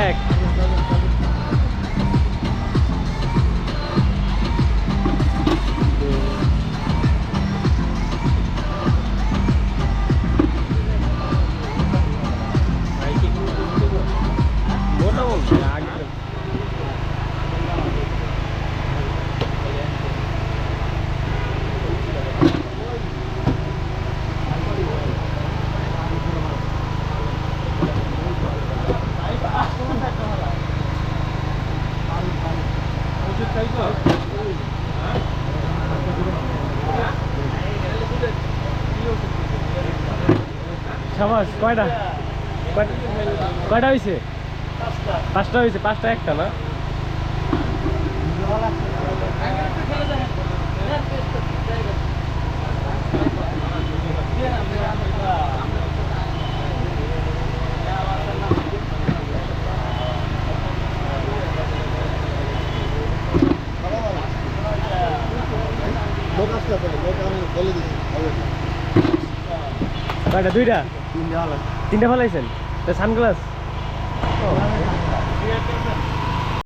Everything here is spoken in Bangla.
এক মোটামুটি আগে কয়টা? কয়টা? কয়টা হয়েছে পাঁচটা হয়েছে পাঁচটা একটা না? কয়টা? দুইটা? তিনটা ফেলাইছেন সানগ্লাস?